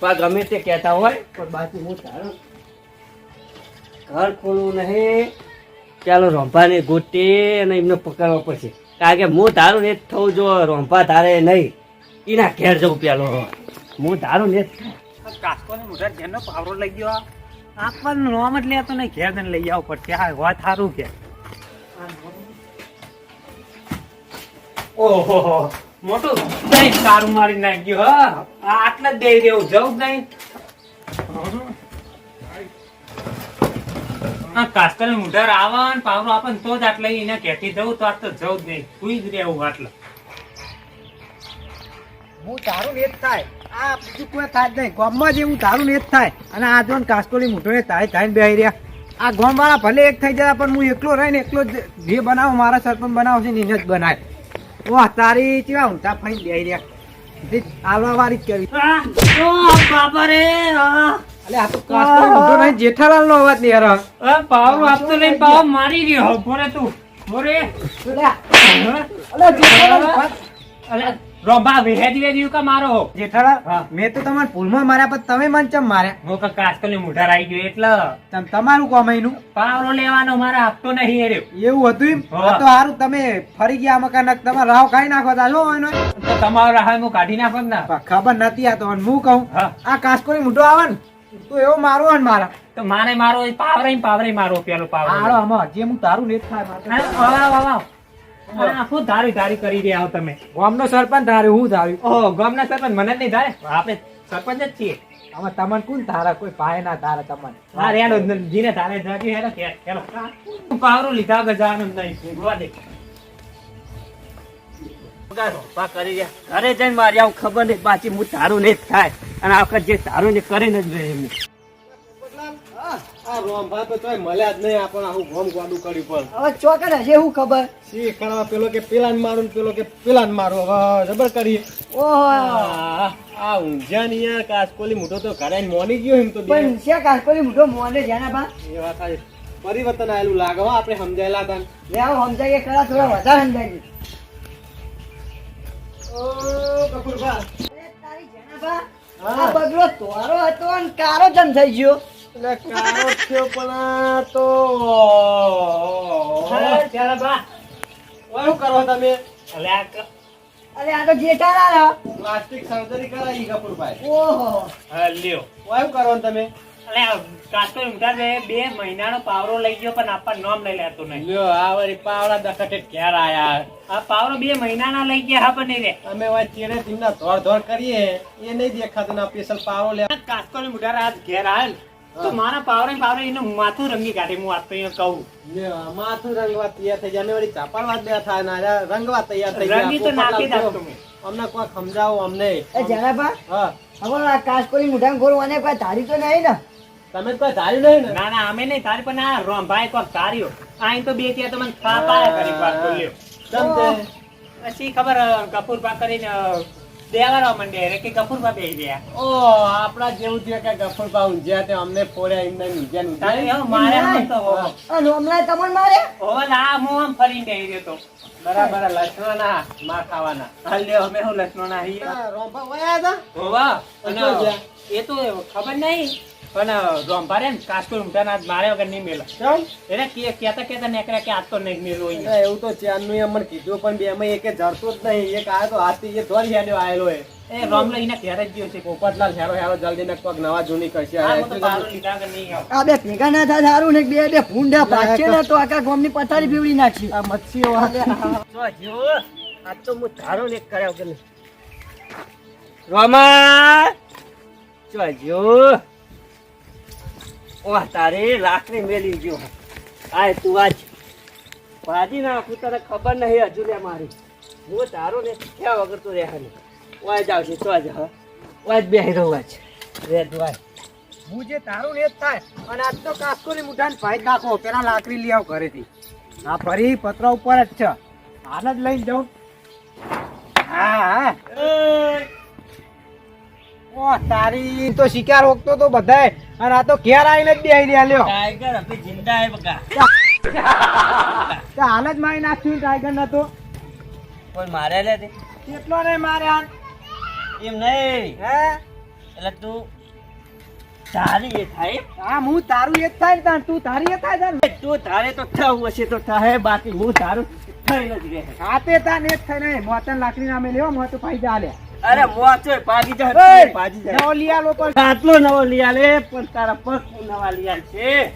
રોંપા ગમે તે કહેતા હોય પણ બાકી હું તારું ઘર ખોલવું નહીં. ચાલો રોંભાને ગોતી અને એમને પકડવા પડશે. કારણ કે હું ધારું ને થવું જો રોંભા ધારે નહીં. એના ઘેર જવું પેલો. હું ધારું ને. કાસ્કોને મોઢા ઘેરનો પાવરો લઈ ગયો આપણને નોમ જ લેતો નહીં ઘેર લઈ આવું પડશે. આ વાત સારું કે ઓહો. મોટું નહીં સારું મારી નાખ્યું હા. આટલા જ દઈ દેવું જવું નહીં. આ મુઢાર આવે ને પાવરો આપે તો જ આટલે એને કહેતી જવું તો આજ તો જવું જ નહીં. સુઈ જ રહેવું આટલે. હું તારું ને થાય. આ બીજું કોઈ થાય નહીં. ગામમાં જે હું તારું ને જ થાય. અને આ જો કાસ્કોલી મોટો ને તારે થાય બેહી રહ્યા. આ ગામ વાળા ભલે એક થઈ જાય પણ હું એકલો રહીને એકલો જ જે બનાવું મારા સરપંચ બનાવો છે ને એને જ બનાય. વાહ તારી કેવા ઊંધા ફાઈન બેહી રહ્યા જે આવવા વાળી જ કરવી બાપા રે અલે આ તો કાસ્કોલી મૂઠો નહીં જેઠાલાલ નો અવાજ નહીં યાર પાવરો આપતો નહીં પાવ મારી રહ્યો બોરે તું. બોરે અલે જેઠાલાલ અરે રોબા વેહેદી વેદી કા મારો. હો હા. મેં તો તમારે પુલમાં માર્યા પણ તમે મને ચમ માર્યા? હું કા કાસ્કલ મુઢા રાઈ ગયો એટલે. તમ તમારું કોમ એનું પાવરો લેવાનો મારા આપતો નહીં એ એવું હતું એમ? તો હારું તમે ફરી ગયા મકાન તમારે રાવ કાઈ નાખો તા જો એનો તો તમારો રાહ હું કાઢી નાખો ને. ખબર નથી આ તો હું કહું. આ કાસ્કોની મુઢો આવે ને તો એવો મારો ને મારા. તો મારે મારો પાવરે પાવરે મારો પેલો પાવરો આડો આમાં જે હું તારું લેત થાય મારે. વાવ, વાવ, વાવ. આ શું ધારી ધારી કરી રહ્યા હો તમે? ગામનો સરપંચ ધારે હું ધાર્યું? ઓહો ગામના સરપંચ મને જ નહીં ધારે? આપણે સરપંચ જ છીએ. આમાં તમને કોણ ધારા? કોઈ પાય ના ધારા તમને. હા રેડો જીને ધારે ધારી હેડો કે હેડો. પાવરો લીધા ગજાનું નહીં ભૂગવા દે. કરી ઘરે જઈને મારી આવું ખબર નહીં પાછી હું ધારું નહીં થાય. અને આ વખત જે તારું ને કરીને જ રહે એમ. આ રોંભા તો તોય મળ્યા જ નહીં આપણને આવું ગોમ ગોડું કર્યું પણ. હવે ચોકડ હશે હું ખબર? શી ખરા પેલો કે પેલા મારું પેલો કે પેલા મારું? હવે જબર કરીએ. ઓહો. આ આ ઊંઝા ની યાર કાસકોલી મોટો તો ઘરે મોની ગયો એમ તો પણ છે કાસ્કોની મોટો મોને જેના બા એ વાત આ પરિવર્તન આયેલું લાગે આપણે સમજાયેલા હતા. લે આવો ખરા થોડા વધારે સમજાય ઓ કપૂરભા તારી જેના આ બગલો તોરો હતો કારો જમ થઈ ગયો. એટલે કાળો થયો પણ તો. શું કરો તમે? અરે આ તો જેઠાલાલ પ્લાસ્ટિક સર્જરી કરાવી કપૂરભાઈ ઓહો. હા, લ્યો. શું કરો તમે? આ કાસ્તો ઉમટા છે બે મહિનાનો પાવરો લઈ ગયો પણ આપવા નોમ લઈ લેતો નહીં. લ્યો આ વળી પાવડા દખતે ઘેર આયા. આ પાવરો બે મહિનાના લઈ ગયા હા પણ નહીં રે. અમે વાત ચેડે ટીમના ધોર ધોળ કરીએ. એ નહીં દેખાતું ના સ્પેશિયલ પાવડો લે ને મુઢારા આજ ઘેર આવે ને. તો મારા પાવરે પાવરે એનું માથું રંગી કાઢે હું વાત તો કહું. માથું રંગવા તૈયાર થઈ જાય વળી ચાપાડવા બે થાય ના રંગવા તૈયાર થઈ રંગી તો નાખી દો અમને કોઈ સમજાવો અમને. એ જેનાબા હા. હવે આ કાસ્કોલી મુઠામ ગોળવાને કોઈ ધારી તો નહીં ને? તમે તો કોઈ ધાર્યું નહીં ને? ના ના અમે નહીં ધારી પણ આ રોંભાઈ કોઈ ધાર્યો. અહીં તો બે ત્યાં તમને ખા કરી વાત તો લ્યો કેમ પછી ખબર કપૂરબા કરીને અ, દેવારા રે કે કપૂરબા બેસી ગયા. ઓ આપણા જેવું થયું કે ગફુરભા ઊંઝ્યા તે અમને ફોડ્યા એમને ઊંઝ્યા ઊંઝ્યા. મારે આમ તો અને હમણાં તમને મારે હોવો ને હું આમ ફરીને બેસી રહ્યો બરાબર લસણાના માર ખાવાના. હાલ લ્યો અમે હું વયા હતા. હોવા. એ તો ખબર નહીં. પણ રોંભા રે ને કાસ્કોલ ઊંટાના મારે વગર નહીં મેલો? એને કે કેતા કેતા નીકળ્યા કે આજ તો નહીં મેલો એવું તો ચારનું એમ કીધું પણ બે એમાં એક જડતો જ નહીં. એક આયો તો હાથથી એ ધોરી હેડ્યો આયેલો એ. એ રોમલો એના ઘેર જ ગયો છે. પોપટલાલ હેરો હેરો જલ્દી ને કોક નવા જૂની કરશે. આ હું તો પારો લીધા વગર નહીં આવું. આ બે ભેગા ના થાય સારું ને બે બે ભૂંડા ભાગશે ને તો આખા ગામની પથારી ફેવડી નાખશે. આ મચ્છીઓ તો તો હું ધારું ને કર્યા વગર રોમા! ઓહ, તારે લાકડી મેલી ગયો આ તું આજ. ભાજી નાખું, તને ખબર નહીં હજુ લે મારી. હું તારો ને થયા વગર તો રહ્યા નહીં ઓય જ છે, તો જ હા. વાય બેહી રહું આજ. રે દ્વાય હું જે તારું ને જ થાય. અને આજ તો કાસ્કોલી મુઠાને ભાઈ નાખો. પેલા લાકડી લઈ આવ ઘરેથી. આ ફરી પતરા ઉપર જ છે. હાલ જ લઈને જાઉં. હા હા. ઓ તારી તો શિકાર હોકતો તો બધાય. અને આ તો ઘેર આવીને જ બેહી રહ્યા લ્યો. ટાઈગર અભી જિંદા હે બકા. તો હાલ જ મારી નાખ્યું ટાઈગર નતો કોઈ મારે લે તે? કેટલો નહીં મારે હાલ એમ નહીં. હે? એટલે તું તારી એ થાય. હા હું તારું એ જ થાય ને તું તારી એ થાય તું તારે તો થવું હશે તો થાય બાકી હું તારું થઈ નથી રહે હાથે તાન એ જ થાય નહીં મોતન લાકડી નામે લેવા મોત જા લે અરે મોચો પાજી જા પાજી જા નવો લિયા લોકો આટલો નવો લિયા લે પણ તારા પગ નવા લિયા છે.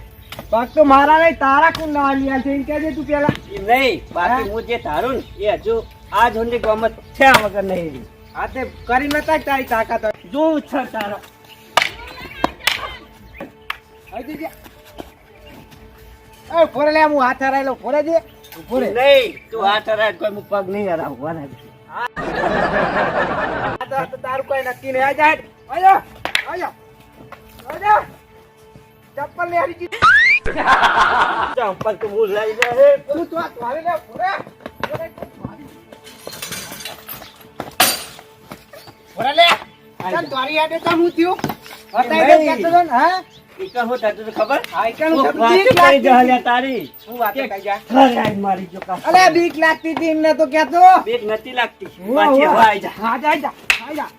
પગ તો મારા નહીં તારા કોણ નવા લિયા છે? એમ કહેજે તું પેલા નહીં બાકી હું? જે તારું ને એ હજુ આ જોની ગમત છે વગર નહીં આ તે કરી નતા તારી તાકાત જો છે તારો. હજી જે. એ ફોરે લે હું હાથ હરાયેલો ફોરે દે ફોરે નહીં તું હાથ હરાય કોઈ હું પગ નહીં હરાવવા આ તો- તારું કોઈ નક્કી નહીં. જાય આયો. આયો. આયો. ચપ્પલ લે હરી ચંપલ તો હું લઈ લે તું તો આ લે ફોરે ફોરે લે. ચાલ ધોરી આડે તો હું થયું? બતાઈ દે નહીં. તો હા? ઈકણ હું થતું હતું ખબર? આ ઈકાનું હું બીક લાગતી જહાલ્યા તારી. હું વાતો કે જા. ઘરે મારી જો કાં. અલે બીક લાગતી હતી એમને તો કેતો બીક નથી લાગતી. પાછી હવે આઈ જા. હા જા જા. આઈ જા.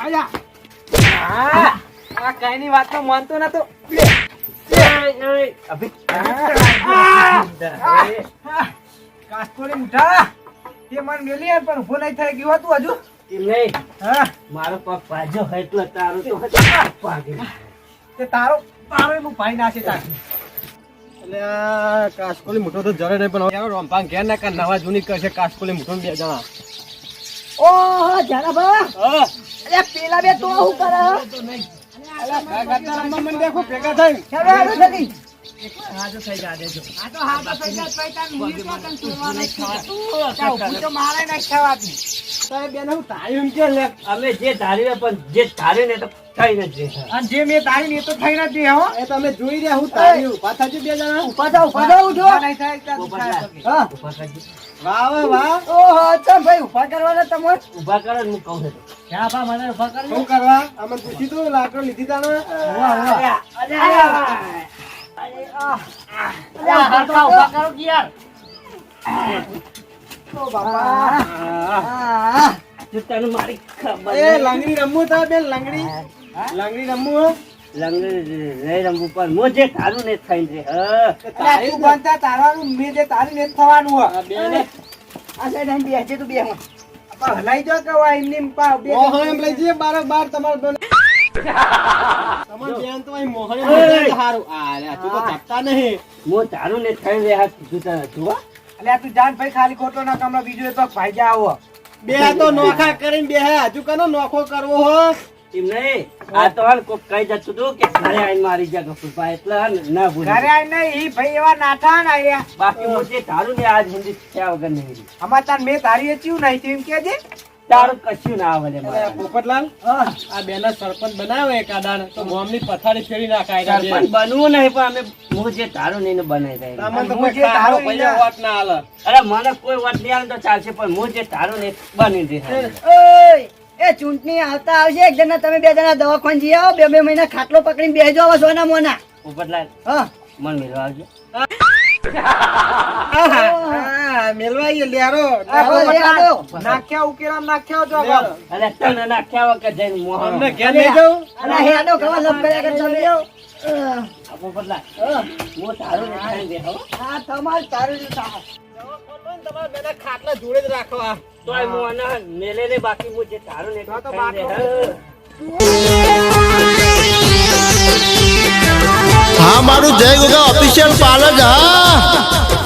આઈ જા. હા. આ કઈ ની વાત તો માનતો નતો. એય, એય, અભી કાસ્કોલી મુઠા તે મન મેલી પણ ઊભો નહીં થાય. ગયો હતું હજુ? એમ નહીં. હા. મારો પગ ભાજો હોય એટલે તારું તો. તે તારો તારો એનું ભાઈ નાશે તાર. એટલે કાશકોલી કાસકોલી મોટો તો જરે નહીં પણ યાર રોમપાન ઘેર ના કર નવા જૂની કરશે કાસકોલી મોટો બે જણા. ઓહો જરા બા અરે પેલા બે તો હું કરે? અલા, રમવા મને દેખો ભેગા થઈને. ચાલો હાલો જલ્દી. હાજો થઈ જા. દેજો. આ તો હાથ થઈ જાય પછી તાર મુલી તો તને નહીં ખાવાતું. ત્યાં તો? મારે નહીં ખાવાતું તારે બેન હું તારી એમ કે લે અમે જે ધારી પણ જે ધારી ને તો થઈ નથી રહે. અને જે મેં તારી એ તો થઈ નથી હો. એ તમે જોઈ રહ્યા હું તારી ઊભા થાજો બે જણા ઊભા થાવ ઊભા થાવ ઉઠો થાય ત્યાં ઊભા થાય થા. શકે. હા વાહ વાહ વાહ. ઓહો ચમ ભાઈ ઊભા કરવાના તમે ઊભા કરો હું કહું છું. ક્યાં બા મને ઊભા કરજો શું કરવા? આમાં પૂછી તું લાકડો લીધી તાને વાહ વાહ. અરે, અરે આ ઊભા કરો. યાર? ઓ બાપા. તને મારી ખબર એ લંગડી રમવું તા બેન લંગડી. લંગડી રમવું લંગડી નહીં રમવું પણ મો જે તારું ને થઈ રે હા. તું બનતા તારવાનું મે જે તારું ને થવાનું હો. આ સાઈડ આઈને બેસજે તું બે માં હલાઈ જો કે વા એમની પા બે એમ લઈ જઈએ બાર બાર તમાર બેન. તમાર બેન તો અહીં મોહન એમ ઓય. લઈ જાય હારું. આ લે તું તો ચપતા નહીં. હું ધારું ને થઈ રહ્યા કીધું તને તું હો. અલ્યા તું જાન ભાઈ ખાલી ખોટો ના કમલો બીજો એક ફાયદા આવો બે તો નોખા કરીને બે હજુ કનો નોખો કરવો હો. એમ નહીં. આ તો હાલ કોક કહી જતું હતું કે ઘરે આવીને મારી જા ગફુરભા એટલે હાલ ના ભૂલી. ઘરે આઈને ઈ ભાઈ એવા નાઠા ના આયા. બાકી હું જે ધારું ને આજ સુધી થયા વગર નહીં અમાર તાર મેં તારી એ નહીં થયું કેજે તારું કશું ના આવે લે પોપટલાલ આ બેના સરપંચ બનાવે એક તો મોમની પથારી ફેરી નાખાય સરપંચ બનવું નહીં પણ અમે હું જે તારું નહીં બનાવી દે તમને તો કોઈ જે ખારો તારું પૈસા ઈને- વોટ ના આલે અરે મને કોઈ વાત નહીં આવે તો ચાલશે પણ હું જે તારું નહીં બની દે ઓય એ ચૂંટણી આવતા આવશે એક જણા તમે બે જણા દવાખાને જઈ આવો બે બે મહિના ખાટલો પકડીને બેસજો આવો સોના મોના. ઉપરલાલ હા. મન મેળવા આવજો. નાખ્યા ઉકેલા નાખ્યા જો લેરો. અરે તને નાખ્યા વખત જઈને મોહન ને ઘેર લઈ જાઉં. અને હેડો ખબર લપ કર્યા કર તમે. જાઓ. ઉપરલાલ અ, હું દે હો તમારે તારું જ થાય. ખાટલા જોડે જ રાખવા તો. હા મારું જય ગોગા ઓફિશિયલ પાર્લર હા